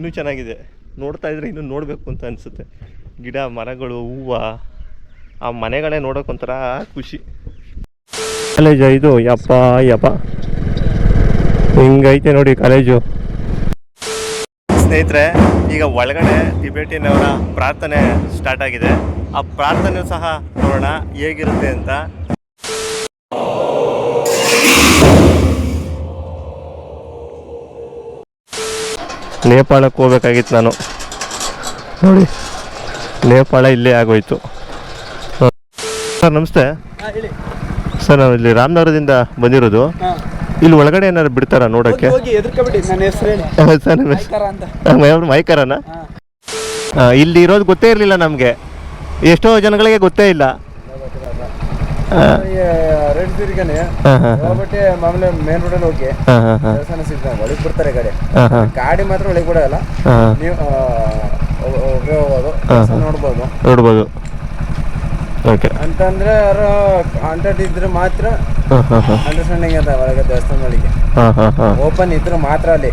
ಇನ್ನೂ ಚೆನ್ನಾಗಿದೆ. ನೋಡ್ತಾ ಇದ್ರೆ ಇನ್ನೂ ನೋಡಬೇಕು ಅಂತ ಅನಿಸುತ್ತೆ. ಗಿಡ ಮರಗಳು ಹೂವು ಆ ಮನೆಗಳೇ ನೋಡೋಕ್ಕೊಂಥರ ಖುಷಿ. ಕಾಲೇಜು ಇದು ಯಪ್ಪ ಯಪ್ಪ. ಹಿಂಗೈತೆ ನೋಡಿ ಕಾಲೇಜು. ಸ್ನೇಹಿತರೆ ಈಗ ಒಳಗಡೆ ಟಿಬೇಟಿಯನ್ ಅವರ ಪ್ರಾರ್ಥನೆ ಸ್ಟಾರ್ಟ್ ಆಗಿದೆ. ಆ ಪ್ರಾರ್ಥನೆ ಸಹ ನೋಡೋಣ ಹೇಗಿರುತ್ತೆ ಅಂತ. ನೇಪಾಳಕ್ಕೆ ಹೋಗ್ಬೇಕಾಗಿತ್ತು ನಾನು. ನೋಡಿ. ನೇಪಾಳ ಇಲ್ಲೇ ಆಗೋಯ್ತು. ಸರ್ ನಮಸ್ತೆ. ಸರ್ ನಾವು ಇಲ್ಲಿ ರಾಮನಗರದಿಂದ ಬಂದಿರೋದು. ಇಲ್ಲಿ ಒಳಗಡೆ ಏನಾದ್ರು ಬಿಡ್ತಾರ ನೋಡಕ್ಕೆ ಮೈಕರನ? ಹಾಂ. ಇಲ್ಲಿ ಇರೋದು ಗೊತ್ತೇ ಇರಲಿಲ್ಲ ನಮಗೆ. ಎಷ್ಟೋ ಜನಗಳಿಗೆ ಗೊತ್ತೇ ಇಲ್ಲ. ರೆಡ್ ತಿರ್ಗನೆ ಹೋಗ್ಬಿಟ್ಟು ಮಾಮೂಲಿ ಮೇನ್ ರೋಡಲ್ಲಿ ಹೋಗಿ ದೇವಸ್ಥಾನ ಸಿಗ್ತಾನೆ ಒಳಗೆ ಬಿಡ್ತಾರೆ ಗಾಡಿ. ಗಾಡಿ ಮಾತ್ರ ಒಳಗೆ ಬಿಡೋಲ್ಲ. ನೀವು ಒಬ್ಬರೇ ಹೋಗೋದು ನೋಡ್ಬೋದು. ನೋಡ್ಬೋದು. ಓಕೆ. ಅಂತಂದ್ರೆ ಯಾರು ಕಾಂಟ್ಯಾಕ್ಟ್ ಇದ್ರೆ ಮಾತ್ರ ಅಂಡರ್ಸ್ಟ್ಯಾಂಡಿಂಗ್ ಅಂತ ಒಳಗೆ ದೇವಸ್ಥಾನ ಒಳಗೆ. ಹಾಂ ಹಾಂ ಹಾಂ. ಓಪನ್ ಇದ್ರೆ ಮಾತ್ರ ಅಲ್ಲಿ.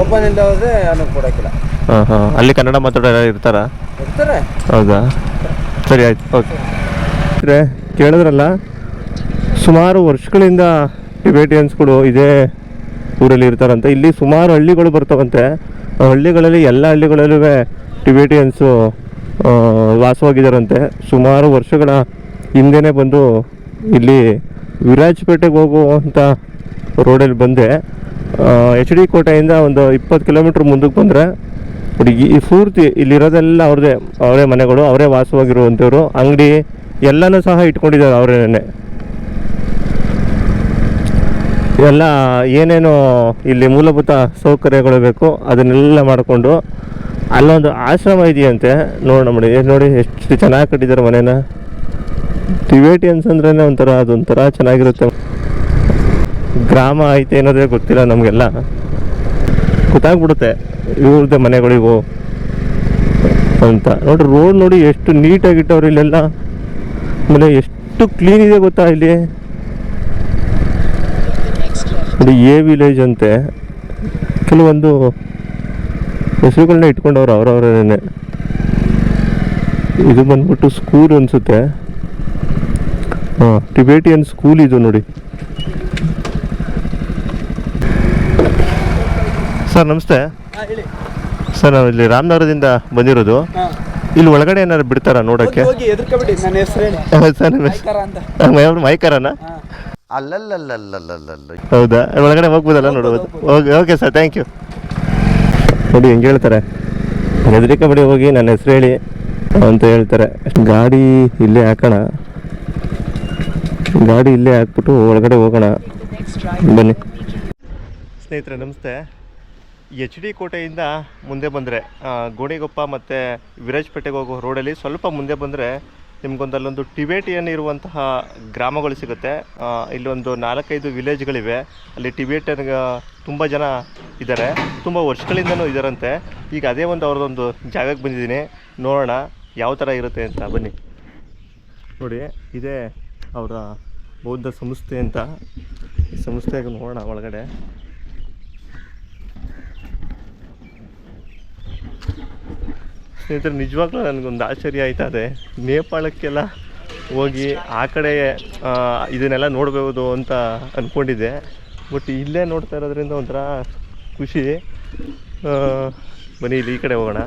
ಓಪನ್ ಇಂದ ಹೋದ್ರೆ ಯಾರು ಕೊಡೋಕ್ಕಿಲ್ಲ. ಅಲ್ಲಿ ಕನ್ನಡ ಮಾತಾಡೋ ಇರ್ತಾರಾ? ಇರ್ತಾರೆ. ಹೌದಾ? ಸರಿ ಆಯ್ತು. ಓಕೆ. ಕೇಳಿದ್ರಲ್ಲ? ಸುಮಾರು ವರ್ಷಗಳಿಂದ ಟಿಬೇಟಿಯನ್ಸ್ಗಳು ಇದೇ ಊರಲ್ಲಿ ಇರ್ತಾರಂತೆ. ಇಲ್ಲಿ ಸುಮಾರು ಹಳ್ಳಿಗಳು ಬರ್ತಾವಂತೆ. ಹಳ್ಳಿಗಳಲ್ಲಿ ಎಲ್ಲ ಹಳ್ಳಿಗಳಲ್ಲೂ ಟಿಬೇಟಿಯನ್ಸು ವಾಸವಾಗಿದ್ದಾರಂತೆ. ಸುಮಾರು ವರ್ಷಗಳ ಹಿಂದೆನೇ ಬಂದು ಇಲ್ಲಿ ವಿರಾಜಪೇಟೆಗೆ ಹೋಗುವಂಥ ರೋಡಲ್ಲಿ ಬಂದೆ. ಎಚ್ ಡಿ ಕೋಟೆಯಿಂದ ಒಂದು ಇಪ್ಪತ್ತು ಕಿಲೋಮೀಟ್ರ್ ಮುಂದಕ್ಕೆ ಬಂದರೆ ಹುಡುಗಿ ಈ ಪೂರ್ತಿ ಇಲ್ಲಿರೋದೆಲ್ಲ ಅವ್ರದ್ದೇ, ಅವರೇ ಮನೆಗಳು, ಅವರೇ ವಾಸವಾಗಿರುವಂಥವ್ರು. ಅಂಗಡಿ ಎಲ್ಲನೂ ಸಹ ಇಟ್ಕೊಂಡಿದ್ದಾರೆ ಅವರೇನೆ. ಎಲ್ಲ ಏನೇನು ಇಲ್ಲಿ ಮೂಲಭೂತ ಸೌಕರ್ಯಗಳು ಬೇಕು, ಅದನ್ನೆಲ್ಲ ಮಾಡಿಕೊಂಡು ಅಲ್ಲೊಂದು ಆಶ್ರಮ ಇದೆಯಂತೆ ನೋಡಿ ನೋಡಿ ನೋಡಿ, ಎಷ್ಟು ಚೆನ್ನಾಗಿ ಕಟ್ಟಿದ್ದಾರೆ ಮನೇನ. ಟಿಬೇಟಿಯನ್ಸ್ ಅಂದ್ರೇ ಒಂಥರ, ಅದೊಂಥರ ಚೆನ್ನಾಗಿರುತ್ತೆ. ಗ್ರಾಮ ಐತೆ ಅನ್ನೋದೇ ಗೊತ್ತಿಲ್ಲ ನಮಗೆಲ್ಲ. ಗೊತ್ತಾಗ್ಬಿಡುತ್ತೆ, ಇವ್ರದ್ದೇ ಮನೆಗಳಿಗೂ ಅಂತ. ನೋಡಿ ರೋಡ್ ನೋಡಿ ಎಷ್ಟು ನೀಟಾಗಿ ಇಟ್ಟವ್ರು ಇಲ್ಲೆಲ್ಲ. ಮನೆ ಎಷ್ಟು ಕ್ಲೀನ್ ಇದೆ ಗೊತ್ತಾ ಇಲ್ಲಿ. ನೋಡಿ ಎ ವಿಲೇಜ್ ಅಂತೆ. ಕೆಲವೊಂದು ಹೆಸರುಗಳನ್ನ ಇಟ್ಕೊಂಡವ್ರು ಅವ್ರವ್ರೇನೆ. ಇದು ಬಂದ್ಬಿಟ್ಟು ಸ್ಕೂಲ್ ಅನಿಸುತ್ತೆ. ಹಾಂ ಟಿಬೇಟಿಯನ್ ಸ್ಕೂಲ್ ಇದು ನೋಡಿ. ಸರ್ ನಮಸ್ತೆ. ಸರ್ ನಾವು ಇಲ್ಲಿ ರಾಮನಗರದಿಂದ ಬಂದಿರೋದು. ಇಲ್ಲಿ ಒಳಗಡೆ ಏನಾದ್ರು ಬಿಡ್ತಾರಾ ನೋಡೋಕ್ಕೆ? ಸರ್ ಮೈಕರನ? ಅಲ್ಲಲ್ಲಲ್ಲಲ್ಲಲ್ಲಲ್ಲ ಹೌದಾ? ಒಳಗಡೆ ಹೋಗ್ಬೋದಲ್ಲ ನೋಡ್ಬೋದು okay okay sir thank you ನೋಡಿ ಹೆಂಗೆ ಹೇಳ್ತಾರೆ? ಹೆದರಿಕೆ ಬಡಿ ಹೋಗಿ ನನ್ನ ಹೆಸರು ಹೇಳಿ ಅಂತ ಹೇಳ್ತಾರೆ. ಗಾಡಿ ಇಲ್ಲೇ ಹಾಕೋಣ. ಗಾಡಿ ಇಲ್ಲೇ ಹಾಕ್ಬಿಟ್ಟು ಒಳಗಡೆ ಹೋಗೋಣ. ಬನ್ನಿ. ಸ್ನೇಹಿತರೆ ನಮಸ್ತೆ. ಎಚ್ ಡಿ ಕೋಟೆಯಿಂದ ಮುಂದೆ ಬಂದರೆ ಗೋಣಿಗೊಪ್ಪ ಮತ್ತು ವಿರಾಜಪೇಟೆಗೆ ಹೋಗೋ ರೋಡಲ್ಲಿ ಸ್ವಲ್ಪ ಮುಂದೆ ಬಂದರೆ ನಿಮ್ಗೊಂದು ಅಲ್ಲೊಂದು ಟಿಬೇಟಿಯನ್ ಇರುವಂತಹ ಗ್ರಾಮಗಳು ಸಿಗುತ್ತೆ. ಇಲ್ಲೊಂದು ನಾಲ್ಕೈದು ವಿಲೇಜ್ಗಳಿವೆ. ಅಲ್ಲಿ ಟಿಬೇಟನ್ ತುಂಬ ಜನ ಇದ್ದಾರೆ. ತುಂಬ ವರ್ಷಗಳಿಂದನೂ ಇದ್ದಾರಂತೆ ಈಗ ಅದೇ ಒಂದು ಅವ್ರದ್ದೊಂದು ಜಾಗಕ್ಕೆ ಬಂದಿದ್ದೀನಿ. ನೋಡೋಣ ಯಾವ ಥರ ಇರುತ್ತೆ ಅಂತ. ಬನ್ನಿ. ನೋಡಿ, ಇದೇ ಅವರ ಬೌದ್ಧ ಸಂಸ್ಥೆ ಅಂತ. ಈ ಸಂಸ್ಥೆಗೆ ನೋಡೋಣ ಒಳಗಡೆ. ಸ್ನೇಹಿತರೆ, ನಿಜವಾಗ್ಲೂ ನನಗೊಂದು ಆಶ್ಚರ್ಯ ಆಯ್ತಾ ಇದೆ. ನೇಪಾಳಕ್ಕೆಲ್ಲ ಹೋಗಿ ಆ ಕಡೆ ಇದನ್ನೆಲ್ಲ ನೋಡ್ಬೋದು ಅಂತ ಅಂದ್ಕೊಂಡಿದ್ದೆ ಬಟ್ ಇಲ್ಲೇ ನೋಡ್ತಾ ಇರೋದ್ರಿಂದ ಒಂಥರ ಖುಷಿ. ಬನ್ನಿ ಇಲ್ಲಿ ಈ ಕಡೆ ಹೋಗೋಣ.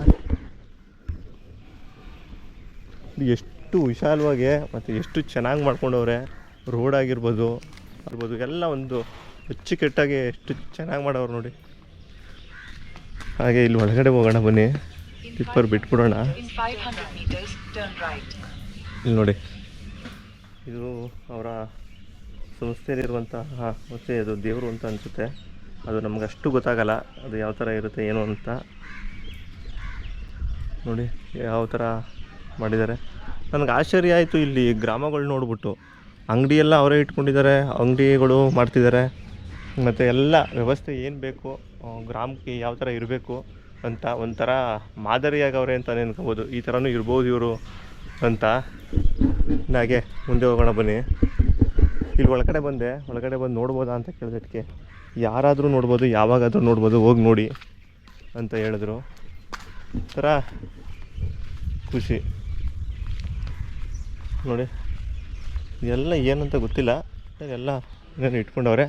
ಎಷ್ಟು ವಿಶಾಲವಾಗಿ ಮತ್ತು ಎಷ್ಟು ಚೆನ್ನಾಗಿ ಮಾಡ್ಕೊಂಡವ್ರೆ. ರೋಡ್ ಆಗಿರ್ಬೋದು ಇರ್ಬೋದು ಎಲ್ಲ ಒಂದು ಅಚ್ಚುಕಟ್ಟಾಗಿ ಎಷ್ಟು ಚೆನ್ನಾಗಿ ಮಾಡವ್ರು ನೋಡಿ. ಹಾಗೆ ಇಲ್ಲಿ ಒಳಗಡೆ ಹೋಗೋಣ ಬನ್ನಿ. ಟಿಪ್ಪರ್ ಬಿಟ್ಬಿಡೋಣ. In 500 meters, turn right. ಇಲ್ಲಿ ನೋಡಿ. ಇದು ಅವರ ಸಂಸ್ಥೆಯಲ್ಲಿರುವಂತಹ ಮತ್ತೆ ಅದು ದೇವರು ಅಂತ ಅನಿಸುತ್ತೆ. ಅದು ನಮ್ಗೆ ಅಷ್ಟು ಗೊತ್ತಾಗಲ್ಲ ಅದು ಯಾವ ಥರ ಇರುತ್ತೆ ಏನು ಅಂತ. ನೋಡಿ ಯಾವ ಥರ ಮಾಡಿದ್ದಾರೆ. ನನಗೆ ಆಶ್ಚರ್ಯ ಆಯಿತು ಇಲ್ಲಿ ಗ್ರಾಮಗಳು ನೋಡ್ಬಿಟ್ಟು. ಅಂಗಡಿಯೆಲ್ಲ ಅವರೇ ಇಟ್ಕೊಂಡಿದ್ದಾರೆ ಅಂಗಡಿಗಳು ಮಾಡ್ತಿದ್ದಾರೆ. ಮತ್ತು ಎಲ್ಲ ವ್ಯವಸ್ಥೆ ಏನು ಬೇಕು ಗ್ರಾಮಕ್ಕೆ ಯಾವ ಥರ ಇರಬೇಕು ಅಂತ ಒಂಥರ ಮಾದರಿಯಾಗವ್ರೆ ಅಂತ ಅನ್ಕೋಬೋದು ಈ ಥರನೂ ಇರ್ಬೋದು ಇವರು ಅಂತ. ಹಾಗೆ ಮುಂದೆ ಹೋಗೋಣ ಬನ್ನಿ. ಇಲ್ಲಿ ಒಳಗಡೆ ಬಂದೆ. ಒಳಗಡೆ ಬಂದು ನೋಡ್ಬೋದಾ ಅಂತ ಕೇಳಿದಕ್ಕೆ. ಯಾರಾದರೂ ನೋಡ್ಬೋದು, ಯಾವಾಗಾದರೂ ನೋಡ್ಬೋದು, ಹೋಗಿ ನೋಡಿ ಅಂತ ಹೇಳಿದ್ರು. ಒಂಥರ ಖುಷಿ. ನೋಡಿ ಎಲ್ಲ ಏನಂತ ಗೊತ್ತಿಲ್ಲ. ಎಲ್ಲ ಇಟ್ಕೊಂಡವ್ರೆ.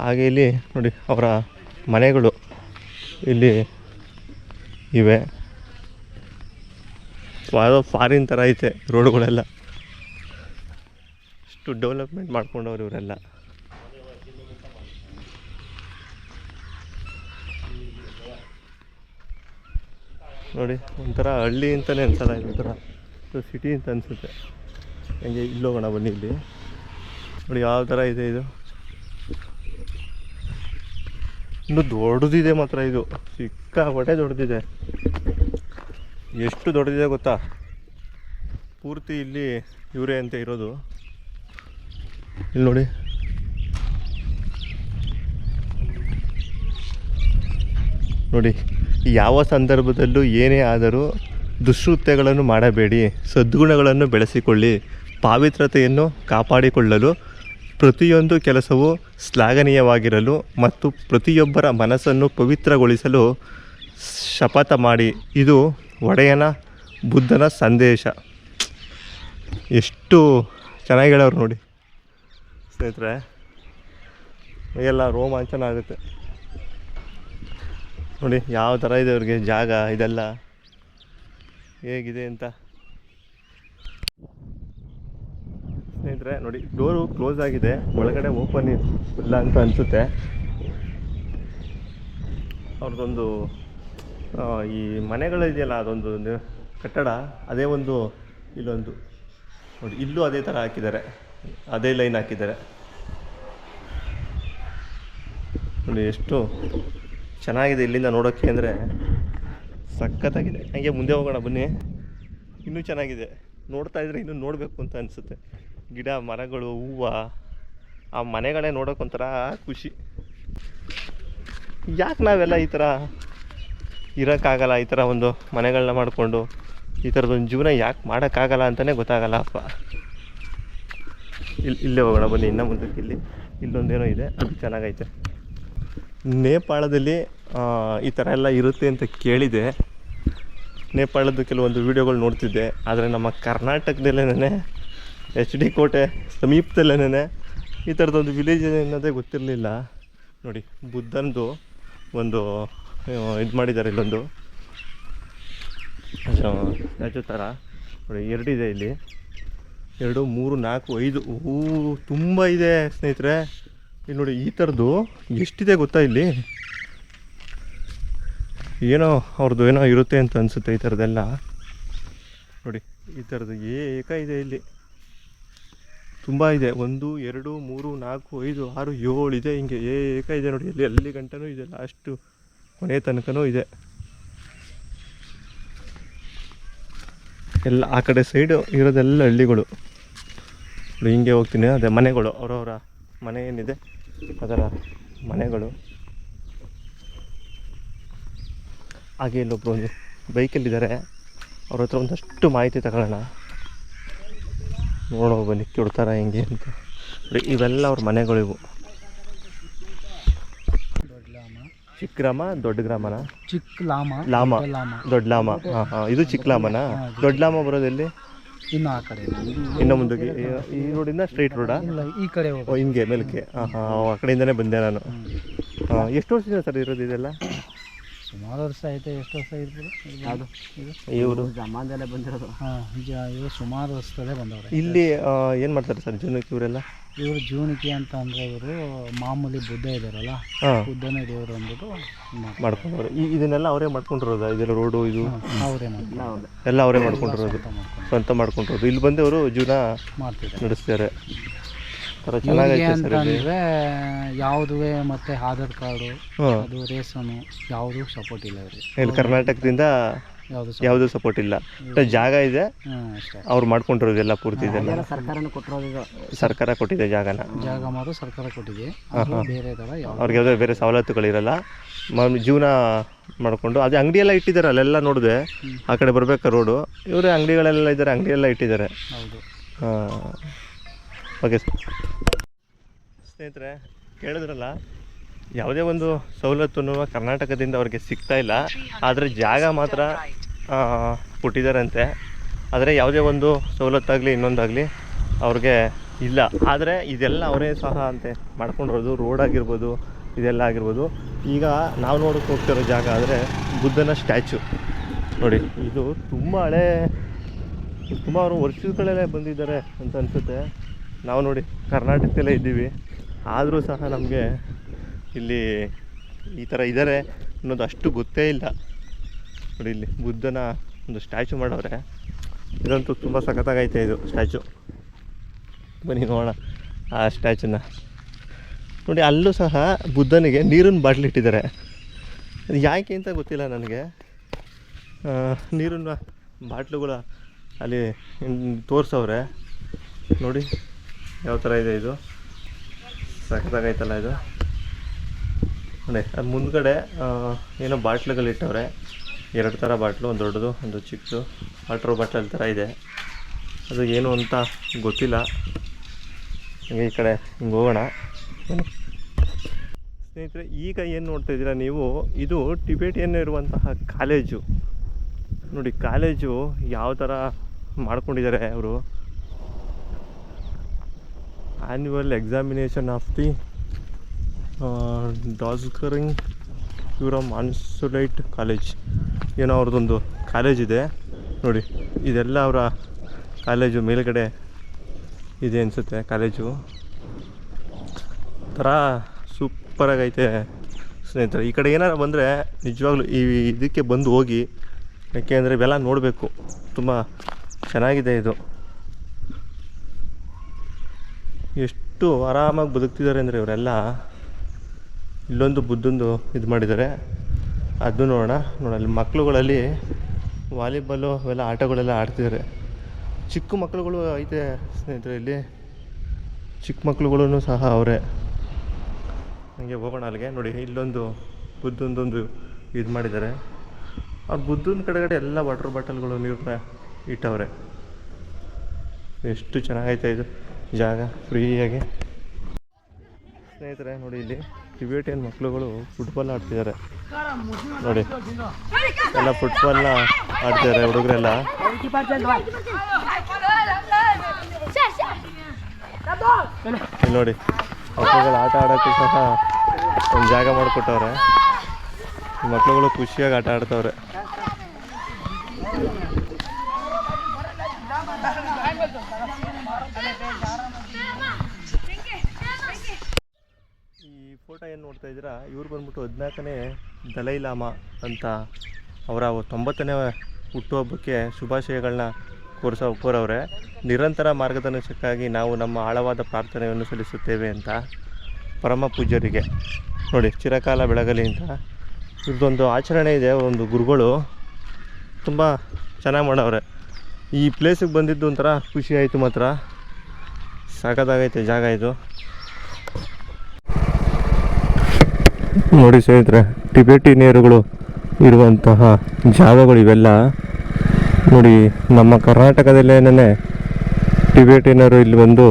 ಹಾಗೆ ಇಲ್ಲಿ ನೋಡಿ, ಅವರ ಮನೆಗಳು. ಇಲ್ಲಿ ಇವೆ. ಯಾವುದೋ ಫಾರಿನ್ ಥರ ಐತೆ ರೋಡ್ಗಳೆಲ್ಲ. ಇಷ್ಟು ಡೆವಲಪ್ಮೆಂಟ್ ಮಾಡ್ಕೊಂಡವ್ರು ಇವರೆಲ್ಲ. ನೋಡಿ, ಒಂಥರ ಹಳ್ಳಿ ಅಂತಲೇ ಅನ್ಸಲ್ಲ ಇದು ಒಂಥರ. ಸಿಟಿ ಅಂತ ಅನಿಸುತ್ತೆ. ಹಂಗೆ ಇಲ್ಲೋಗೋಣ ಬನ್ನಿ ಇಲ್ಲಿ. ನೋಡಿ, ಯಾವ ಥರ ಇದೆ ಇದು? ಇನ್ನೂ ದೊಡ್ಡದಿದೆ ಮಾತ್ರ ಇದು. ಸಿಕ್ಕಾಪಟ್ಟೆ ದೊಡ್ಡದಿದೆ. ಎಷ್ಟು ದೊಡ್ಡದಿದೆ ಗೊತ್ತಾ? ಪೂರ್ತಿ ಇಲ್ಲಿ ಇವರೇ ಅಂತ ಇರೋದು. ಇಲ್ಲಿ ನೋಡಿ. ನೋಡಿ, ಯಾವ ಸಂದರ್ಭದಲ್ಲೂ ಏನೇ ಆದರೂ ದುಷ್ಕೃತ್ಯಗಳನ್ನು ಮಾಡಬೇಡಿ. ಸದ್ಗುಣಗಳನ್ನು ಬೆಳೆಸಿಕೊಳ್ಳಿ. ಪಾವಿತ್ರತೆಯನ್ನು ಕಾಪಾಡಿಕೊಳ್ಳಲು ಪ್ರತಿಯೊಂದು ಕೆಲಸವೂ ಶ್ಲಾಘನೀಯವಾಗಿರಲು ಮತ್ತು ಪ್ರತಿಯೊಬ್ಬರ ಮನಸ್ಸನ್ನು ಪವಿತ್ರಗೊಳಿಸಲು ಶಪಥ ಮಾಡಿ, ಇದು ಒಡೆಯನ, ಬುದ್ಧನ ಸಂದೇಶ. ಎಷ್ಟು ಚೆನ್ನಾಗಿ ಹೇಳೋರು ನೋಡಿ. ಸ್ನೇಹಿತರೆ, ಎಲ್ಲ ರೋಮಾಂಚನ ಆಗುತ್ತೆ. ನೋಡಿ, ಯಾವ ಥರ ಇದೆ ಅವ್ರಿಗೆ ಜಾಗ, ಇದೆಲ್ಲ? ಹೇಗಿದೆ ಅಂತ? ಸ್ನೇಹಿತರೆ, ನೋಡಿ, ಡೋರು ಕ್ಲೋಸ್ ಆಗಿದೆ, ಒಳಗಡೆ ಓಪನ್ ಇಲ್ಲ ಅಂತ ಅನಿಸುತ್ತೆ. ಅವ್ರದ್ದೊಂದು ಈ ಮನೆಗಳಿದೆಯಲ್ಲ, ಅದೊಂದು ಕಟ್ಟಡ, ಅದೇ ಒಂದು ಇಲ್ಲೊಂದು. ನೋಡಿ, ಇಲ್ಲೂ ಅದೇ ಥರ ಹಾಕಿದ್ದಾರೆ. ಅದೇ ಲೈನ್ ಹಾಕಿದ್ದಾರೆ. ನೋಡಿ, ಎಷ್ಟು ಚೆನ್ನಾಗಿದೆ ಇಲ್ಲಿಂದ ನೋಡೋಕ್ಕೆ ಅಂದರೆ ಸಖತ್ತಾಗಿದೆ. ಹಾಗೆ ಮುಂದೆ ಹೋಗೋಣ, ಬನ್ನಿ. ಇನ್ನೂ ಚೆನ್ನಾಗಿದೆ. ನೋಡ್ತಾ ಇದ್ರೆ ಇನ್ನೂ ನೋಡಬೇಕು ಅಂತ ಅನಿಸುತ್ತೆ. ಗಿಡ, ಮರಗಳು, ಹೂವು, ಆ ಮನೆಗಳೇ ನೋಡೋಕ್ಕೊಂಥರ ಖುಷಿ. ಯಾಕೆ ನಾವೆಲ್ಲ ಈ ಥರ ಇರೋಕ್ಕಾಗಲ್ಲ, ಈ ಥರ ಒಂದು ಮನೆಗಳನ್ನ ಮಾಡಿಕೊಂಡು ಈ ಥರದೊಂದು ಜೀವನ ಯಾಕೆ ಮಾಡೋಕ್ಕಾಗಲ್ಲ ಅಂತಲೇ ಗೊತ್ತಾಗಲ್ಲ, ಅಪ್ಪ. ಇಲ್ಲಿ ಇಲ್ಲೇ ಹೋಗೋಣ, ಬನ್ನಿ, ಇನ್ನೂ ಮುಂದಕ್ಕೆ ಇಲ್ಲಿ. ಇಲ್ಲೊಂದೇನೋ ಇದೆ, ಅದು ಚೆನ್ನಾಗೈತೆ. ನೇಪಾಳದಲ್ಲಿ ಈ ಥರ ಎಲ್ಲ ಇರುತ್ತೆ ಅಂತ ಕೇಳಿದೆ. ನೇಪಾಳದ್ದು ಕೆಲವೊಂದು ವೀಡಿಯೋಗಳು ನೋಡ್ತಿದ್ದೆ, ಆದರೆ ನಮ್ಮ ಕರ್ನಾಟಕದಲ್ಲೇನೆ ಎಚ್ ಡಿ ಕೋಟೆ ಸಮೀಪದಲ್ಲೇನೆ ಈ ಥರದೊಂದು ವಿಲೇಜ್ ಅನ್ನೋದೇ ಗೊತ್ತಿರಲಿಲ್ಲ. ನೋಡಿ, ಬುದ್ಧನದು ಒಂದು ಇದು ಮಾಡಿದ್ದಾರೆ ಇಲ್ಲೊಂದು. ಸ್ಟ್ಯಾಚು ಥರ ನೋಡಿ ಎರಡಿದೆ ಇಲ್ಲಿ. ಎರಡು, ಮೂರು, ನಾಲ್ಕು, ಐದು. ಹೂ ತುಂಬ ಇದೆ ಸ್ನೇಹಿತರೆ. ಇಲ್ಲಿ ನೋಡಿ, ಈ ಥರದ್ದು ಎಷ್ಟಿದೆ ಗೊತ್ತಾ ಇಲ್ಲಿ? ಏನೋ ಅವ್ರದ್ದು ಏನೋ ಇರುತ್ತೆ ಅಂತ ಅನಿಸುತ್ತೆ ಈ ಥರದ್ದೆಲ್ಲ ನೋಡಿ, ಈ ಥರದ್ದು ಏಕ ಇದೆ ಇಲ್ಲಿ. ತುಂಬ ಇದೆ. ಒಂದು, ಎರಡು, ಮೂರು, ನಾಲ್ಕು, ಐದು, ಆರು, ಏಳು ಇದೆ. ಹಿಂಗೆ ಏಕ ಇದೆ ನೋಡಿ ಎಲ್ಲಿ ಅಲ್ಲಿ ಗಂಟನೂ ಇದೆ ಲಾಸ್ಟು ಕೊನೆ ತನಕನೂ ಇದೆ. ಎಲ್ಲ ಆ ಕಡೆ ಸೈಡು ಇರೋದೆಲ್ಲ ಹಳ್ಳಿಗಳು. ಹಿಂಗೆ ಹೋಗ್ತೀನಿ, ಅದೇ ಮನೆಗಳು, ಅವರವರ ಮನೆ ಏನಿದೆ, ಅದರ ಮನೆಗಳು. ಹಾಗೆ ಇಲ್ಲೊಬ್ಬರು ಒಂದು ಬೈಕಲ್ಲಿದ್ದಾರೆ ಅವ್ರ ಹತ್ರ ಒಂದಷ್ಟು ಮಾಹಿತಿ ತಗೊಳ್ಳೋಣ. ನೋಡೋ ಬನ್ನಿ, ಕೊಡ್ತಾರ ಹೆಂಗೆ ಅಂತ. ಇವೆಲ್ಲ ಅವ್ರ ಮನೆಗಳು ಇವು ಚಿಕ್ಕ ಗ್ರಾಮ ದೊಡ್ಡ ಗ್ರಾಮನ? ಚಿಕ್ಕ ಲಾಮ ಲಾಮ. ದೊಡ್ಡ ಲಾಮ. ದೊಡ್ಡ ಲಾಮ. ಹಾಂ ಹಾಂ. ಇದು ಚಿಕ್ಕ ಲಾಮನ? ದೊಡ್ಡ ಲಾಮ ಬರೋದೆಲ್ಲಿ ಇನ್ನು ಆ ಕಡೆ. ಇನ್ನು ಮುಂದಕ್ಕೆ. ಈ- ರೋಡಿಂದ ಸ್ಟ್ರೈಟ್ ರೋಡಾ? ಇಲ್ಲ ಈ ಕಡೆ ಓ ಹಿಂಗೆ ಮೇಲಕ್ಕೆ. ಹಾಂ ಹಾಂ ಆ ಕಡೆಯಿಂದನೇ ಬಂದೆ ನಾನು. ಹಾಂ ಎಷ್ಟು ವರ್ಷದಿಂದ ಸರ್ ಇರೋದು ಇದೆಲ್ಲ? ಸುಮಾರು ವರ್ಷ ಆಯ್ತು ಎಷ್ಟು ವರ್ಷ ಇರ್ಬೋದು. ಯಾವುದು? ಇದು? ಇವರು ಹಾಂ ಇವರು ಸುಮಾರು ವರ್ಷದಲ್ಲೇ ಬಂದವರು. ಇಲ್ಲಿ ಏನು ಮಾಡ್ತಾರೆ ಸರ್ ಜನಕ್ಕೆ ಇವರೆಲ್ಲ? ಇವರು ಜೂನಿಕೆ ಅಂತ ಅಂದ್ರೆ ಇವರು ಮಾಮೂಲಿ ಬುದ್ಧ ಇದ್ದಾರಲ್ಲ ಬುದ್ಧನ ದೇವರು ಅಂದ್ಬಿಟ್ಟು. ಈ ಇದನ್ನೆಲ್ಲ ಅವರೇ ಮಾಡ್ಕೊಂಡಿರೋದು? ಇದೆಲ್ಲ ರೋಡು ಇದು? ಅವರೇ ಎಲ್ಲ ಅವರೇ ಮಾಡ್ಕೊಂಡಿರೋದು? ಮಾಡ್ಕೊಂಡು ಸ್ವಂತ ಮಾಡ್ಕೊಂಡಿರೋದು? ಇಲ್ಲಿ ಬಂದವರು ಜೀವನ ಮಾಡ್ತಿದ್ದಾರೆ. ನಡೆಸ್ತಾರೆ ಥರ ಇವ್ರಿಗೆ ಮತ್ತೆ ಅಂತ ಸರ್ ಇಲ್ಲಿ. ಅಂದರೆ ಯಾವುದುವೆ ಮತ್ತು ಆಧಾರ್ ಕಾರ್ಡು ಅದು ರೇಷನು ಯಾವುದೂ ಸಪೋರ್ಟ್ ಇಲ್ಲ ಇಲ್ಲಿ ಕರ್ನಾಟಕದಿಂದ ಯಾವುದು ಸಪೋರ್ಟ್ ಇಲ್ಲ. ಜಾಗ ಇದೆ. ಅವ್ರು ಮಾಡ್ಕೊಂಡಿರೋದು ಎಲ್ಲ ಪೂರ್ತಿ ಇದೆಲ್ಲ ಸರ್ಕಾರನೂ ಕೊಟ್ಟಿರೋದು ಸರ್ಕಾರ ಕೊಟ್ಟಿದೆ ಜಾಗನ. ಜಾಗ ಮಾತ್ರ ಸರ್ಕಾರ ಕೊಟ್ಟಿದೆ. ಬೇರೆ ಅವ್ರಿಗೆ ಯಾವುದೇ ಬೇರೆ ಸವಲತ್ತುಗಳಿರಲ್ಲ. ಜೀವನ ಮಾಡಿಕೊಂಡು ಅದೇ ಅಂಗಡಿ ಎಲ್ಲ ಇಟ್ಟಿದ್ದಾರೆ ಅಲ್ಲೆಲ್ಲ ನೋಡಿದೆ. ಆ ಕಡೆ ಬರಬೇಕಾ ರೋಡು ಇವರೇ ಅಂಗಡಿಗಳೆಲ್ಲ ಇದ್ದಾರೆ ಅಂಗಡಿ ಎಲ್ಲ ಇಟ್ಟಿದ್ದಾರೆ ಹಾಂ. ಓಕೆ ಸರ್ ಸ್ನೇಹಿತರೆ ಕೇಳಿದ್ರಲ್ಲ? ಯಾವುದೇ ಒಂದು ಸವಲತ್ತನ್ನು ಕರ್ನಾಟಕದಿಂದ ಅವ್ರಿಗೆ ಸಿಗ್ತಾ ಇಲ್ಲ. ಆದರೆ ಜಾಗ ಮಾತ್ರ ಕೊಟ್ಟಿದ್ದಾರಂತೆ ಆದರೆ ಯಾವುದೇ ಒಂದು ಸವಲತ್ತಾಗಲಿ, ಇನ್ನೊಂದಾಗಲಿ ಅವ್ರಿಗೆ ಇಲ್ಲ. ಆದರೆ ಇದೆಲ್ಲ ಅವರೇ ಸಹ ಅಂತೆ ಮಾಡ್ಕೊಂಡಿರೋದು. ರೋಡ್ ಆಗಿರ್ಬೋದು, ಇದೆಲ್ಲ ಆಗಿರ್ಬೋದು. ಈಗ ನಾವು ನೋಡೋಕ್ಕೆ ಹೋಗ್ತಿರೋ ಜಾಗ ಆದರೆ ಬುದ್ಧನ ಸ್ಟ್ಯಾಚು. ನೋಡಿ, ಇದು ತುಂಬ ಹಳೇ ಸುಮಾರು ವರ್ಷಗಳಲ್ಲೇ ಬಂದಿದ್ದಾರೆ ಅಂತ ಅನಿಸುತ್ತೆ. ನಾವು ನೋಡಿ, ಕರ್ನಾಟಕದಲ್ಲೇ ಇದ್ದೀವಿ. ಆದರೂ ಸಹ ನಮಗೆ ಇಲ್ಲಿ ಈ ಥರ ಇದ್ದಾರೆ ಅನ್ನೋದು ಅಷ್ಟು ಗೊತ್ತೇ ಇಲ್ಲ. ನೋಡಿ ಇಲ್ಲಿ ಬುದ್ಧನ ಒಂದು ಸ್ಟ್ಯಾಚು ಮಾಡವ್ರೆ ಇದಂತೂ ತುಂಬ ಸಖತ್ತಾಗೈತೆ ಇದು ಸ್ಟ್ಯಾಚು. ಬನ್ನಿ ನೋಡೋಣ ಆ ಸ್ಟ್ಯಾಚುನ. ನೋಡಿ ಅಲ್ಲೂ ಸಹ ಬುದ್ಧನಿಗೆ ನೀರಿನ ಬಾಟ್ಲಿ ಇಟ್ಟಿದ್ದಾರೆ. ಅದು ಯಾಕೆ ಅಂತ ಗೊತ್ತಿಲ್ಲ ನನಗೆ. ನೀರಿನ ಬಾಟ್ಲುಗಳ ಅಲ್ಲಿ ತೋರಿಸವ್ರೆ. ನೋಡಿ ಯಾವ ಥರ ಇದೆ ಇದು. ಸಖತ್ತಾಗೈತಲ್ಲ ಇದು. ನೋಡಿ ಅದು ಮುಂದ್ಗಡೆ ಏನೋ ಬಾಟ್ಲುಗಳು ಇಟ್ಟವ್ರೆ. ಎರಡು ಥರ ಬಾಟ್ಲು, ಒಂದು ದೊಡ್ಡದು, ಒಂದು ಚಿಕ್ಕದು. ವಾಟ್ರ್ ಬಾಟ್ಲ್ ಥರ ಇದೆ. ಅದು ಏನು ಅಂತ ಗೊತ್ತಿಲ್ಲ. ಹಂಗೆ ಈ ಕಡೆ ಹಿಂಗೆ ಹೋಗೋಣ. ಸ್ನೇಹಿತರೆ, ಈಗ ಏನು ನೋಡ್ತಾ ಇದ್ದೀರಾ ನೀವು? ಇದು ಟಿಬೇಟಿಯನ್ ಇರುವಂತಹ ಕಾಲೇಜು. ನೋಡಿ, ಕಾಲೇಜು ಯಾವ ಥರ ಮಾಡ್ಕೊಂಡಿದ್ದಾರೆ ಅವರು. ಆ್ಯನ್ಯುವಲ್ ಎಕ್ಸಾಮಿನೇಷನ್ ಆಫ್ ದಿ ಡಾಸ್ಕರಿಂಗ್ ಇವರ ಮಾನ್ಸುಲೈಟ್ ಕಾಲೇಜ್. ಏನೋ ಅವ್ರದ್ದೊಂದು ಕಾಲೇಜ್ ಇದೆ. ನೋಡಿ, ಇದೆಲ್ಲ ಅವರ ಕಾಲೇಜು ಮೇಲ್ಗಡೆ ಇದೆ ಅನಿಸುತ್ತೆ ಕಾಲೇಜು. ಥರ ಸೂಪರಾಗೈತೆ ಸ್ನೇಹಿತರೆ. ಈ ಕಡೆ ಏನಾರು ಬಂದರೆ ನಿಜವಾಗ್ಲೂ ಈ ಇದಕ್ಕೆ ಬಂದು ಹೋಗಿ, ಯಾಕೆಂದರೆ ಇವೆಲ್ಲ ನೋಡಬೇಕು. ತುಂಬ ಚೆನ್ನಾಗಿದೆ ಇದು. ಎಷ್ಟು ಆರಾಮಾಗಿ ಬದುಕ್ತಿದ್ದಾರೆ ಅಂದರೆ ಇವರೆಲ್ಲ ಇಲ್ಲೊಂದು ಬುದ್ಧಂದು ಇದು ಮಾಡಿದ್ದಾರೆ. ಅದು ನೋಡೋಣ. ನೋಡಲ್ಲಿ ಮಕ್ಕಳುಗಳಲ್ಲಿ ವಾಲಿಬಾಲು ಅವೆಲ್ಲ ಆಟಗಳೆಲ್ಲ ಆಡ್ತಿದ್ದಾರೆ. ಚಿಕ್ಕ ಮಕ್ಕಳುಗಳು ಐತೆ ಸ್ನೇಹಿತರೆ ಇಲ್ಲಿ. ಚಿಕ್ಕ ಮಕ್ಕಳುಗಳೂ ಸಹ ಅವರೇ. ಹಂಗೆ ಹೋಗೋಣ ಅಲ್ಲಿಗೆ. ನೋಡಿ, ಇಲ್ಲೊಂದು ಬುದ್ಧಂದೊಂದು ಇದು ಮಾಡಿದ್ದಾರೆ. ಆ ಬುದ್ಧನ ಕಡೆಗಡೆ ಎಲ್ಲ ವಾಟರ್ ಬಾಟಲ್ಗಳು ನೀರನ್ನ ಇಟ್ಟವ್ರೆ. ಎಷ್ಟು ಚೆನ್ನಾಗೈತೆ ಇದು ಜಾಗ, ಫ್ರೀಯಾಗಿ. ಸ್ನೇಹಿತರೆ, ನೋಡಿ ಇಲ್ಲಿ. ಟಿಬೇಟಿಯನ್ ಮಕ್ಕಳುಗಳು ಫುಟ್ಬಾಲ್ ಆಡ್ತಿದ್ದಾರೆ ನೋಡಿ. ಎಲ್ಲ ಫುಟ್ಬಾಲ್ನ ಆಡ್ತಿದ್ದಾರೆ ಹುಡುಗರೆಲ್ಲ. ನೋಡಿ ಮಕ್ಕಳುಗಳು ಆಟ ಆಡೋಕ್ಕೂ ಸಹ ಒಂದು ಜಾಗ ಮಾಡಿಕೊಟ್ಟವ್ರೆ. ಮಕ್ಕಳುಗಳು ಖುಷಿಯಾಗಿ ಆಟ ಆಡ್ತವ್ರೆ. ಫೋಟೋ ಏನು ನೋಡ್ತಾ ಇದ್ದೀರಾ? ಇವ್ರು ಬಂದ್ಬಿಟ್ಟು ಹದಿನಾಲ್ಕನೇ ದಲೈ ಲಾಮಾ ಅಂತ ಅವರ ತೊಂಬತ್ತನೇ ಹುಟ್ಟುಹಬ್ಬಕ್ಕೆ ಶುಭಾಶಯಗಳನ್ನ ಕೋರಿಸೋ ಕೋರವ್ರೆ ನಿರಂತರ ಮಾರ್ಗದರ್ಶನಕ್ಕಾಗಿ ನಾವು ನಮ್ಮ ಆಳವಾದ ಪ್ರಾರ್ಥನೆಯನ್ನು ಸಲ್ಲಿಸುತ್ತೇವೆ ಅಂತ ಪರಮ ಪೂಜ್ಯರಿಗೆ. ನೋಡಿ, ಚಿರಕಾಲ ಬೆಳಗಲಿ ಅಂತ. ಇವ್ರದ್ದೊಂದು ಆಚರಣೆ ಇದೆ, ಒಂದು ಗುರುಗಳು. ತುಂಬ ಚೆನ್ನಾಗಿ ಮಾಡವ್ರೆ. ಈ ಪ್ಲೇಸಿಗೆ ಬಂದಿದ್ದು ಒಂಥರ ಖುಷಿ ಆಯಿತು ಮಾತ್ರ. ಸಾಕಾಗೈತೆ ಜಾಗ ಇದು. ನೋಡಿ ಸ್ನೇಹಿತರೆ ಟಿಬೆಟಿನಿಯರುಗಳು ಇರುವಂತಹ ಜಾಗಗಳು ಇವೆಲ್ಲ ನೋಡಿ, ನಮ್ಮ ಕರ್ನಾಟಕದಲ್ಲೇನೇ ಟಿಬೆಟಿನರು ಇಲ್ಲಿ ಬಂದು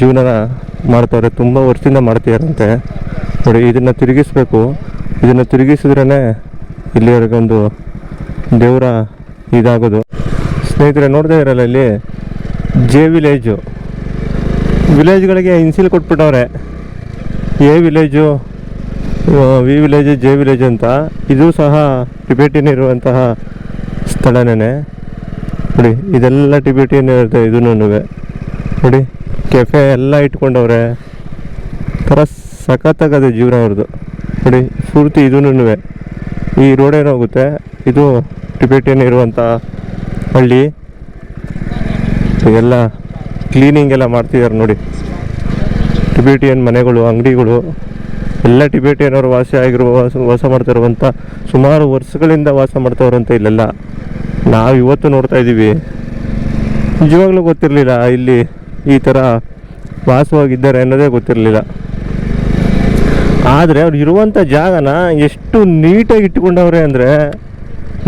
ಜೀವನ ಮಾಡ್ತಾರೆ ತುಂಬ ವರ್ಷದಿಂದ ಮಾಡ್ತಿದಾರಂತೆ ನೋಡಿ, ಇದನ್ನು ತಿರುಗಿಸ್ಬೇಕು. ಇದನ್ನು ತಿರುಗಿಸಿದ್ರೇ ಇಲ್ಲಿವರೆಗೊಂದು ದೇವರ ಇದಾಗೋದು. ಸ್ನೇಹಿತರೆ, ನೋಡ್ತಾ ಇರಲ್ಲ ಇಲ್ಲಿ, ಜೆ ವಿಲೇಜು. ವಿಲೇಜ್ಗಳಿಗೆ ಇನ್ಸಿಲ್ ಕೊಟ್ಬಿಟ್ಟವ್ರೆ. A village V village, J village ಅಂತ. ಇದು ಸಹ ಟಿಬೇಟಿಯನ್ ಇರುವಂತಹ ಸ್ಥಳನೇ ನೋಡಿ, ಇದೆಲ್ಲ ಟಿಬೇಟಿಯನ್ ಇರುತ್ತೆ ಇದೂ ನೋಡಿ, ಕೆಫೆ ಎಲ್ಲ ಇಟ್ಕೊಂಡವ್ರೆ. ಥರ ಸಖತ್ತಾಗದೆ ಜೀವನ ಅವ್ರದ್ದು ನೋಡಿ, ಪೂರ್ತಿ ಇದೂ ಈ ರೋಡ್ ಹೋಗುತ್ತೆ ಇದು ಟಿಬೇಟಿಯನ್ ಇರುವಂಥ ಹಳ್ಳಿ. ಎಲ್ಲ ಕ್ಲೀನಿಂಗ್ ಎಲ್ಲ ಮಾಡ್ತಿದ್ದಾರೆ ನೋಡಿ. ಟಿಬೇಟಿಯನ್ ಮನೆಗಳು, ಅಂಗಡಿಗಳು. ಎಲ್ಲ ಟಿಬೇಟಿಯನವರು ವಾಸ ಆಗಿರುವ ವಾಸ ವಾಸ ಮಾಡ್ತಿರುವಂಥ ಸುಮಾರು ವರ್ಷಗಳಿಂದ ವಾಸ ಮಾಡ್ತವ್ರಂತೆ ಇಲ್ಲೆಲ್ಲ. ನಾವು ಇವತ್ತು ನೋಡ್ತಾ ಇದ್ದೀವಿ. ನಿಜವಾಗ್ಲೂ ಗೊತ್ತಿರಲಿಲ್ಲ ಇಲ್ಲಿ ಈ ಥರ ವಾಸವಾಗಿದ್ದಾರೆ ಅನ್ನೋದೇ ಗೊತ್ತಿರಲಿಲ್ಲ. ಆದರೆ ಅವ್ರು ಇರುವಂಥ ಜಾಗನ ಎಷ್ಟು ನೀಟಾಗಿ ಇಟ್ಕೊಂಡವ್ರೆ ಅಂದರೆ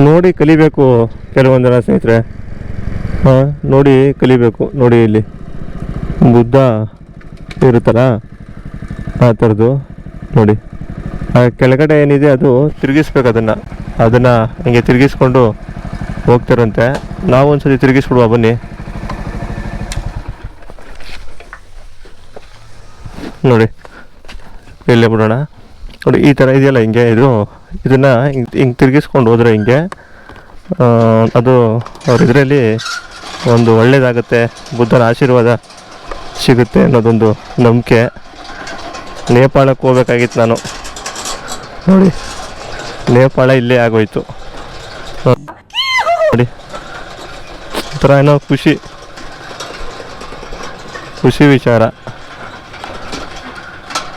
ನೋಡಿ ಕಲಿಬೇಕು ಕೆಲವೊಂದು ಜನ ಸ್ನೇಹಿತರೆ. ಹಾಂ, ನೋಡಿ ಕಲಿಬೇಕು, ನೋಡಿ ಇಲ್ಲಿ. ಬುದ್ಧ ಇರುತ್ತಲ್ಲ ಆ ಥರದ್ದು ನೋಡಿ. ಕೆಳಗಡೆ ಏನಿದೆ ಅದು ತಿರುಗಿಸ್ಬೇಕು ಅದನ್ನು. ಅದನ್ನು ಹಿಂಗೆ ತಿರುಗಿಸ್ಕೊಂಡು ಹೋಗ್ತಾರಂತೆ. ನಾವು ಒಂದ್ಸತಿ ತಿರುಗಿಸ್ಬಿಡುವ, ಬನ್ನಿ. ನೋಡಿ. ಇಲ್ಲೇ ಬಿಡೋಣ. ನೋಡಿ, ಈ ಥರ ಇದೆಯಲ್ಲ ಹಿಂಗೆ, ಇದು, ಇದನ್ನು ಹಿಂಗೆ ಹಿಂಗೆ ತಿರುಗಿಸ್ಕೊಂಡು ಹೋದ್ರೆ ಹಿಂಗೆ ಅದು ಅವ್ರ ಇದರಲ್ಲಿ ಒಂದು ಒಳ್ಳೇದಾಗುತ್ತೆ, ಬುದ್ಧನ ಆಶೀರ್ವಾದ ಸಿಗುತ್ತೆ ಅನ್ನೋದೊಂದು ನಂಬಿಕೆ. ನೇಪಾಳಕ್ಕೆ ಹೋಗ್ಬೇಕಾಗಿತ್ತು ನಾನು. ನೋಡಿ, ನೇಪಾಳ ಇಲ್ಲೇ ಆಗೋಯ್ತು. ನೋಡಿ ಒಂಥರ ಏನೋ ಖುಷಿ. ಖುಷಿ ವಿಚಾರ.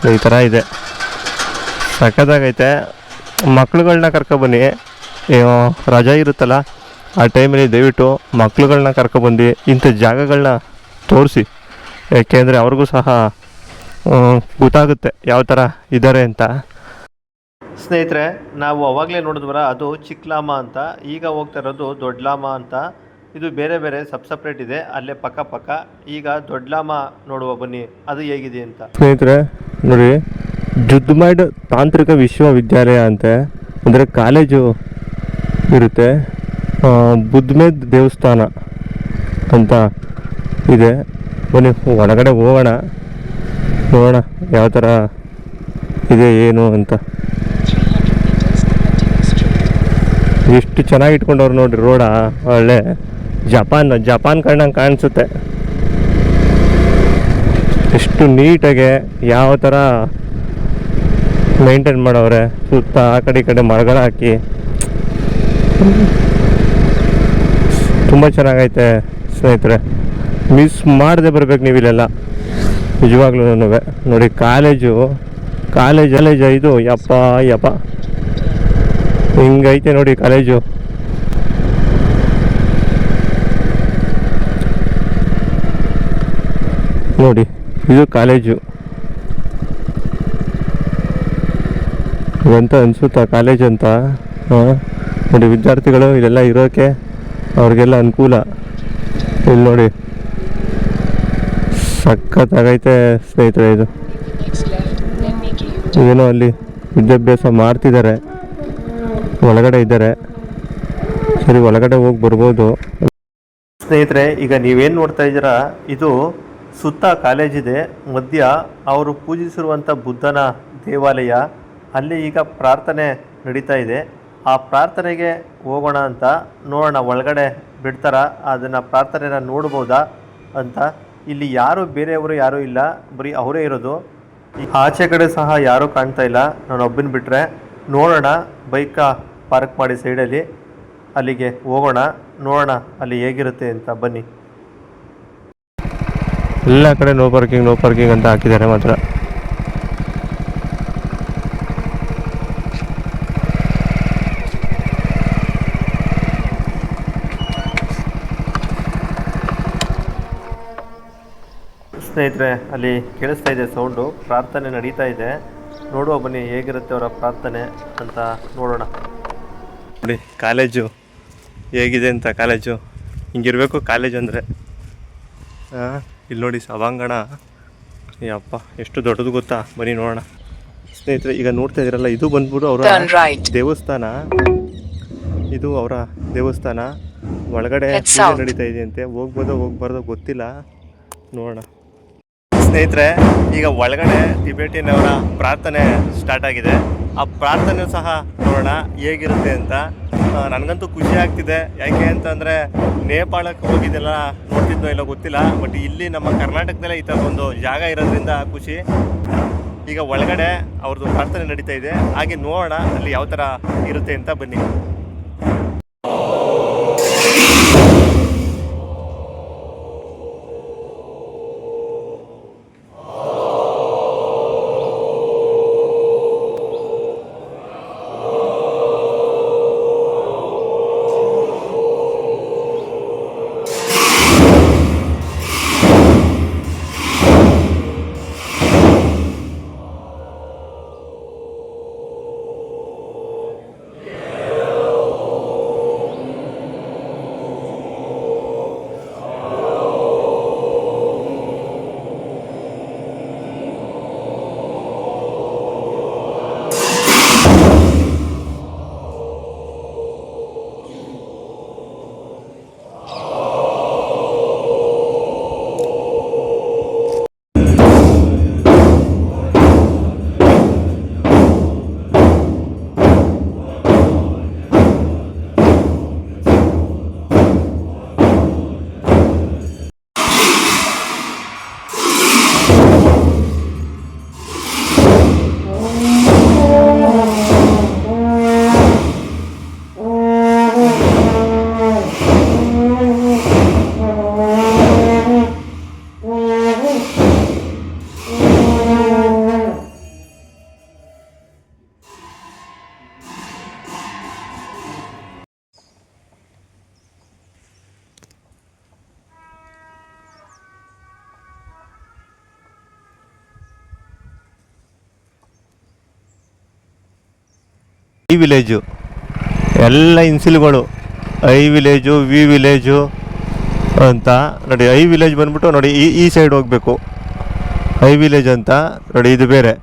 ಈ ಥರ ಇದೆ. ಸಖತ್ತಾಗೈತೆ. ಮಕ್ಳುಗಳನ್ನ ಕರ್ಕೊಬನ್ನಿ. ರಜಾ ಇರುತ್ತಲ್ಲ, ಆ ಟೈಮಲ್ಲಿ ದಯವಿಟ್ಟು ಮಕ್ಳುಗಳನ್ನ ಕರ್ಕೊಬಂದು, ಇಂಥ ಜಾಗಗಳನ್ನ ತೋರಿಸಿ. ಯಾಕೆಂದರೆ ಅವ್ರಿಗೂ ಸಹ ಗೊತ್ತಾಗುತ್ತೆ ಯಾವ ಥರ ಇದ್ದಾರೆ ಅಂತ. ಸ್ನೇಹಿತರೆ ನಾವು ಅವಾಗಲೇ ನೋಡಿದ್ವರ ಅದು ಚಿಕ್ಕಲಾಮ ಅಂತ. ಈಗ ಹೋಗ್ತಾ ಇರೋದು ದೊಡ್ಡಲಾಮ ಅಂತ. ಇದು ಬೇರೆ ಬೇರೆ ಸಬ್ ಸಪ್ರೇಟ್ ಇದೆ ಅಲ್ಲೇ ಪಕ್ಕ ಪಕ್ಕ. ಈಗ ದೊಡ್ಡಲಾಮ ನೋಡುವ ಬನ್ನಿ ಅದು ಹೇಗಿದೆ ಅಂತ. ಸ್ನೇಹಿತರೆ ನೋಡಿ ಜುದ್ಮೈಡ್ ತಾಂತ್ರಿಕ ವಿಶ್ವವಿದ್ಯಾಲಯ ಅಂತೆ ಅಂದರೆ ಕಾಲೇಜು ಇರುತ್ತೆ. ಬುದ್ಧಮೇದ್ ದೇವಸ್ಥಾನ ಅಂತ ಇದೆ. ಬನ್ನಿ ಒಳಗಡೆ ಹೋಗೋಣ. ನೋಡೋಣ ಯಾವ ಥರ ಇದೆ ಏನು ಅಂತ. 300 meters, continue straight. ಎಷ್ಟು ಚೆನ್ನಾಗಿ ಇಟ್ಕೊಂಡವ್ರು ನೋಡ್ರಿ ರೋಡ ಒಳ್ಳೆ. ಜಪಾನ್ ಜಪಾನ್ ಕಂಡಂಗೆ ಕಾಣಿಸುತ್ತೆ. ಎಷ್ಟು ನೀಟಾಗೆ ಯಾವ ಥರ ಮೇಂಟೈನ್ ಮಾಡವ್ರೆ ಸುತ್ತ ಆ ಕಡೆ ಈ ಕಡೆ ಮರಗಳ ಹಾಕಿ. ತುಂಬ ಚೆನ್ನಾಗೈತೆ ಸ್ನೇಹಿತರೆ. ಮಿಸ್ ಮಾಡದೆ ಬರ್ಬೇಕು ನೀವು ಇಲ್ಲೆಲ್ಲ ನಿಜವಾಗ್ಲೂ ನೋಡಿ, ಕಾಲೇಜು ಕಾಲೇಜ್ ಕಾಲೇಜ್ ಇದು ಯಪ್ಪ ಯಪ್ಪ. ಹಿಂಗೈತೆ ನೋಡಿ ಕಾಲೇಜು. ನೋಡಿ, ಇದು ಕಾಲೇಜು. ಅಂತ ಅನ್ಸುತ್ತಾ ಕಾಲೇಜ್ ಅಂತ? ನೋಡಿ, ವಿದ್ಯಾರ್ಥಿಗಳು ಇಲ್ಲೆಲ್ಲ ಇರೋಕ್ಕೆ ಅವ್ರಿಗೆಲ್ಲ ಅನುಕೂಲ. ಇಲ್ಲಿ ನೋಡಿ. ಸಖತ್ತಾಗೈತೆ ಸ್ನೇಹಿತರೆ ಇದು. ಏನೋ ಅಲ್ಲಿ ವಿದ್ಯಾಭ್ಯಾಸ ಮಾಡ್ತಿದ್ದಾರೆ. ಒಳಗಡೆ ಇದ್ದಾರೆ. ಸರಿ, ಒಳಗಡೆ ಹೋಗಿ ಬರ್ಬೋದು. ಸ್ನೇಹಿತರೆ, ಈಗ ನೀವೇನು ನೋಡ್ತಾ ಇದ್ದೀರಾ, ಇದು ಸುತ್ತ ಕಾಲೇಜ್ ಇದೆ. ಮಧ್ಯ ಅವರು ಪೂಜಿಸಿರುವಂಥ ಬುದ್ಧನ ದೇವಾಲಯ, ಅಲ್ಲಿ ಈಗ ಪ್ರಾರ್ಥನೆ ನಡೀತಾ ಇದೆ. ಆ ಪ್ರಾರ್ಥನೆಗೆ ಹೋಗೋಣ ಅಂತ ನೋಡೋಣ, ಒಳಗಡೆ ಬಿಡ್ತಾರ, ಅದನ್ನು ಪ್ರಾರ್ಥನೆನ ನೋಡ್ಬೋದಾ ಅಂತ ಇಲ್ಲಿ ಯಾರು ಬೇರೆಯವರು ಯಾರೂ ಇಲ್ಲ, ಬರೀ ಅವರೇ ಇರೋದು. ಈ ಆಚೆ ಕಡೆ ಸಹ ಯಾರೂ ಕಾಣ್ತಾ ಇಲ್ಲ. ನಾನು ಒಬ್ಬನ ಬಿಟ್ಟರೆ ನೋಡೋಣ, ಬೈಕ ಪಾರ್ಕ್ ಮಾಡಿ ಸೈಡಲ್ಲಿ, ಅಲ್ಲಿಗೆ ಹೋಗೋಣ, ನೋಡೋಣ ಅಲ್ಲಿ ಹೇಗಿರುತ್ತೆ ಅಂತ ಬನ್ನಿ. ಎಲ್ಲ ಕಡೆ ನೋ ಪಾರ್ಕಿಂಗ್ ನೋ ಪಾರ್ಕಿಂಗ್ ಅಂತ ಹಾಕಿದ್ದಾರೆ ಮಾತ್ರ. ಸ್ನೇಹಿತರೆ ಅಲ್ಲಿ ಕೇಳಿಸ್ತಾ ಇದೆ ಸೌಂಡು ಪ್ರಾರ್ಥನೆ ನಡೀತಾ ಇದೆ. ನೋಡುವ ಬನ್ನಿ ಹೇಗಿರುತ್ತೆ ಅವರ ಪ್ರಾರ್ಥನೆ ಅಂತ ನೋಡೋಣ. ನೋಡಿ ಕಾಲೇಜು ಹೇಗಿದೆ ಅಂತ ಕಾಲೇಜು ಹಿಂಗಿರಬೇಕು ಕಾಲೇಜು ಅಂದರೆ. ಇಲ್ಲಿ ನೋಡಿ ಸಭಾಂಗಣ. ಅಪ್ಪ ಎಷ್ಟು ದೊಡ್ಡದು ಗೊತ್ತಾ? ಬನ್ನಿ ನೋಡೋಣ. ಸ್ನೇಹಿತರೆ ಈಗ ನೋಡ್ತಾ ಇದ್ದೀರಲ್ಲ ಇದು ಬಂದ್ಬಿಟ್ಟು ಅವರ ದೇವಸ್ಥಾನ. ಇದು ಅವರ ದೇವಸ್ಥಾನ. ಒಳಗಡೆ. ನಡೀತಾ ಇದೆಯಂತೆ. ಹೋಗ್ಬೋದೋ ಹೋಗ್ಬಾರ್ದೋ ಗೊತ್ತಿಲ್ಲ. ನೋಡೋಣ. ಸ್ನೇಹಿತರೆ, ಈಗ ಒಳಗಡೆ ಟಿಬೇಟಿಯನ್ ಅವರ ಪ್ರಾರ್ಥನೆ ಸ್ಟಾರ್ಟ್ ಆಗಿದೆ. ಆ ಪ್ರಾರ್ಥನೆ ಸಹ ನೋಡೋಣ, ಹೇಗಿರುತ್ತೆ ಅಂತ. ನನಗಂತೂ ಖುಷಿ ಆಗ್ತಿದೆ. ಯಾಕೆ ಅಂತಂದರೆ, ನೇಪಾಳಕ್ಕೆ ಹೋಗಿದ್ದೆಲ್ಲ ನೋಡ್ತಿದ್ದೋ ಇಲ್ಲ ಗೊತ್ತಿಲ್ಲ ಬಟ್ ಇಲ್ಲಿ ನಮ್ಮ ಕರ್ನಾಟಕದಲ್ಲೇ ಈ ಥರ ಒಂದು ಜಾಗ ಇರೋದ್ರಿಂದ ಖುಷಿ. ಈಗ ಒಳಗಡೆ ಅವ್ರದ್ದು ಪ್ರಾರ್ಥನೆ ನಡೀತಾ ಇದೆ. ಹಾಗೆ ನೋಡೋಣ, ಅಲ್ಲಿ ಯಾವ ಥರ ಇರುತ್ತೆ ಅಂತ ಬನ್ನಿ. I village. ಎಲ್ಲ ಇನ್ಸಿಲ್ಗಳು, ಐ ವಿಲೇಜು, ವಿ ವಿಲೇಜು ಅಂತ ನೋಡಿ, ಐ ವಿಲೇಜ್ ಬಂದ್ಬಿಟ್ಟು ನೋಡಿ, ಈ ಈ ಸೈಡ್ ಹೋಗಬೇಕು. ಐ ವಿಲೇಜ್ ಅಂತ ನೋಡಿ, ಇದು ಬೇರೆ.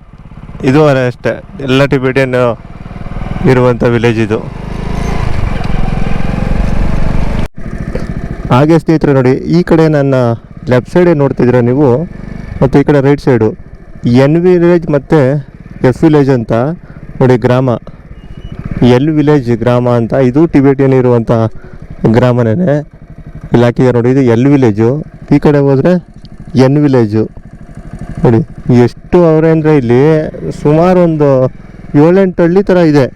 ಇದು ಅಷ್ಟೇ. ಎಲ್ಲ ಟಿಬೆಟಿಯನ್ ಇರುವಂಥ ವಿಲೇಜ್ ಇದು. ಹಾಗೆ ಸ್ನೇಹಿತರೆ ನೋಡಿ, ಈ ಕಡೆ ನನ್ನ ಲೆಫ್ಟ್ ಸೈಡೇ ನೋಡ್ತಿದ್ದೀರ ನೀವು? ಮತ್ತು ಈ ಕಡೆ ರೈಟ್ ಸೈಡು. ಎನ್ ವಿಲೇಜ್ ಮತ್ತು ಎಫ್ ವಿಲೇಜ್ ಅಂತ ನೋಡಿ, ಗ್ರಾಮ. ಎಲ್ ವಿಲೇಜ್ ಗ್ರಾಮ ಅಂತ, ಇದು ಟಿಬೇಟಿಯನ್ ಇರುವಂಥ ಗ್ರಾಮನೇ ಇಲ್ಲಿ ಹಾಕಿದ್ದಾರೆ ನೋಡಿ, ಇದು ಎಲ್ ವಿಲೇಜು. ಈ ಕಡೆ ಹೋದರೆ ಎನ್ ವಿಲೇಜು. ನೋಡಿ, ಎಷ್ಟು ಅವರೇ ಅಂದರೆ ಇಲ್ಲಿ ಸುಮಾರು ಒಂದು ಏಳೆಂಟು ಹಳ್ಳಿ ಥರ ಇದೆ.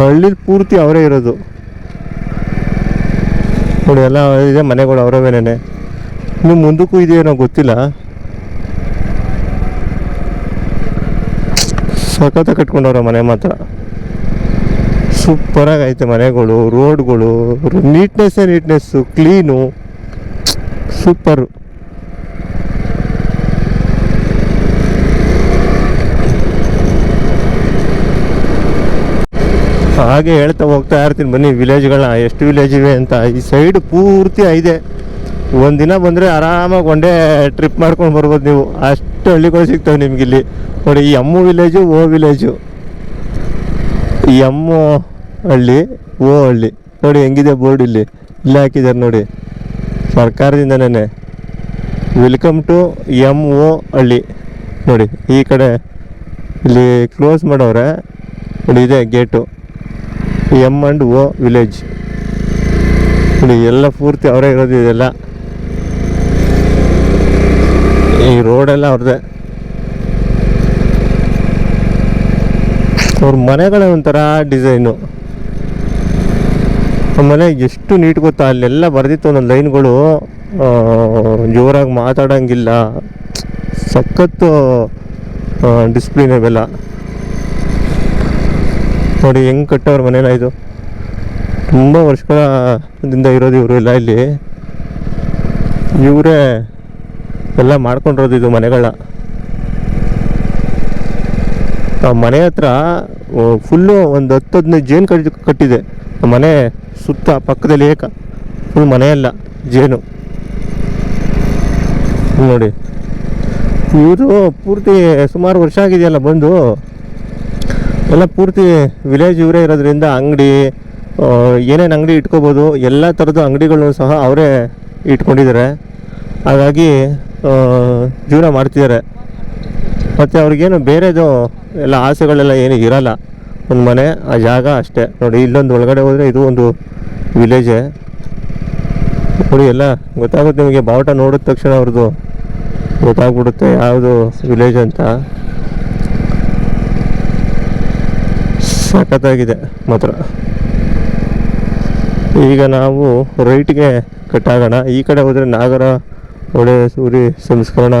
ಹಳ್ಳಿಲಿ ಪೂರ್ತಿ ಅವರೇ ಇರೋದು. ನೋಡಿ, ಎಲ್ಲ ಇದೆ, ಮನೆಗಳು ಅವರವೇನೇ ಇನ್ನು ಮುಂದಕ್ಕೂ ಇದೆಯೇನೋ ಗೊತ್ತಿಲ್ಲ. ಸಖತ್ತ ಕಟ್ಕೊಂಡವ್ರ ಮನೆ ಮಾತ್ರ. ಸೂಪರಾಗಿ ಆಗೈತೆ ಮನೆಗಳು, ರೋಡ್ಗಳು ನೀಟ್ನೆಸ್ ನೀಟ್ನೆಸ್ಸು ಕ್ಲೀನು ಸೂಪರು ಹಾಗೆ ಹೇಳ್ತಾ ಹೋಗ್ತಾ ಇರ್ತೀನಿ, ಬನ್ನಿ ವಿಲೇಜ್ಗಳನ್ನ ಎಷ್ಟು ವಿಲೇಜ್ ಇವೆ ಅಂತ. ಈ ಸೈಡ್ ಪೂರ್ತಿ ಇದೆ ಒಂದಿನ ಬಂದರೆ ಆರಾಮಾಗಿ ಒಂದೇ ಟ್ರಿಪ್ ಮಾಡ್ಕೊಂಡು ಬರ್ಬೋದು ನೀವು. ಅಷ್ಟು ಹಳ್ಳಿಗಳು ಸಿಗ್ತವೆ ನಿಮ್ಗೆ ಇಲ್ಲಿ ನೋಡಿ, ಈ ಎಮ್ಮು ವಿಲೇಜು ಓ ವಿಲೇಜು ಈ ಎಮ್ಮು ಹಳ್ಳಿ, ಓ ಹಳ್ಳಿ. ನೋಡಿ ಹೆಂಗಿದೆ ಬೋರ್ಡ್ ಇಲ್ಲಿ. ಇಲ್ಲೇ ಹಾಕಿದ್ದಾರೆ ನೋಡಿ. ಸರ್ಕಾರದಿಂದನೇ ವೆಲ್ಕಮ್ ಟು ಎಂ ಓ ಹಳ್ಳಿ. ನೋಡಿ, ಈ ಕಡೆ ಇಲ್ಲಿ ಕ್ಲೋಸ್ ಮಾಡವ್ರೆ ನೋಡಿ ಇದೆ gate M and O village ನೋಡಿ, ಎಲ್ಲ ಪೂರ್ತಿ ಅವರೇ ಇರೋದು ಇದೆಲ್ಲ. ಈ ರೋಡೆಲ್ಲ ಅವ್ರದ್ದೇ. ಅವ್ರ ಮನೆಗಳೇ ಒಂಥರ ಡಿಸೈನು ಆಮೇಲೆ ಎಷ್ಟು ನೀಟ್ ಗೊತ್ತಾ? ಅಲ್ಲೆಲ್ಲ ಬರೆದಿತ್ತು ಒಂದೊಂದು ಲೈನ್ಗಳು ಜೋರಾಗಿ ಮಾತಾಡೋಂಗಿಲ್ಲ. ಸಖತ್ತು ಡಿಸ್ಪ್ಲಿನ್ ಇವೆಲ್ಲ ನೋಡಿ ಹೆಂಗೆ ಕಟ್ಟವ್ರ ಮನೇನ ಇದು. ತುಂಬ ವರ್ಷಗಳಿಂದ ಇರೋದು ಇವರು ಎಲ್ಲ ಇಲ್ಲಿ. ಇವರೇ ಎಲ್ಲ ಮಾಡ್ಕೊಂಡಿರೋದು ಇದು ಮನೆಗಳ ಮನೆ ಹತ್ರ ಫುಲ್ಲು ಒಂದು ಹತ್ತು ಹದಿನೈದು ಜೇನು ಕಟ್ಟಿ ಕಟ್ಟಿದೆ ಮನೆ ಸುತ್ತ ಪಕ್ಕದಲ್ಲಿ ಏಕ ಫುಲ್ ಮನೆಯಲ್ಲ, ಜೇನು. ನೋಡಿ. ಇವರು ಪೂರ್ತಿ ಸುಮಾರು ವರ್ಷ ಆಗಿದೆಯಲ್ಲ ಬಂದು. ಎಲ್ಲ ಪೂರ್ತಿ ವಿಲೇಜ್ ಇವರೇ ಇರೋದ್ರಿಂದ ಅಂಗಡಿ ಏನೇನು ಅಂಗಡಿ ಇಟ್ಕೋಬೋದು, ಎಲ್ಲ ಥರದ ಅಂಗಡಿಗಳನ್ನು ಸಹ ಅವರೇ ಇಟ್ಕೊಂಡಿದ್ದಾರೆ. ಹಾಗಾಗಿ ಜೀವನ ಮಾಡ್ತಿದ್ದಾರೆ. ಮತ್ತು ಅವ್ರಿಗೇನು ಬೇರೆದು ಎಲ್ಲ ಆಸೆಗಳೆಲ್ಲ ಏನು ಇರಲ್ಲ. ಒಂದು ಮನೆ, ಆ ಜಾಗ ಅಷ್ಟೇ. ನೋಡಿ, ಇಲ್ಲೊಂದು ಒಳಗಡೆ ಹೋದರೆ ಇದು ಒಂದು ವಿಲೇಜೇ ನೋಡಿ, ಎಲ್ಲ ಗೊತ್ತಾಗುತ್ತೆ ನಿಮಗೆ, ಬಾವುಟ ನೋಡಿದ ತಕ್ಷಣ ಅವ್ರದ್ದು ಗೊತ್ತಾಗ್ಬಿಡುತ್ತೆ, ಯಾವುದು ವಿಲೇಜ್ ಅಂತ. ಸಖತ್ತಾಗಿದೆ ಮಾತ್ರ. ಈಗ ನಾವು ರೈಟ್ಗೆ ಕಟ್ಟಾಗೋಣ. ಈ ಕಡೆ ಹೋದರೆ ನಾಗರ ಒಡೆ ಸೂರಿ ಸಂಸ್ಕರಣ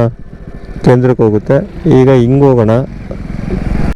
ಕೇಂದ್ರಕ್ಕೆ ಹೋಗುತ್ತೆ. ಈಗ ಹಿಂಗೆ ಹೋಗೋಣ.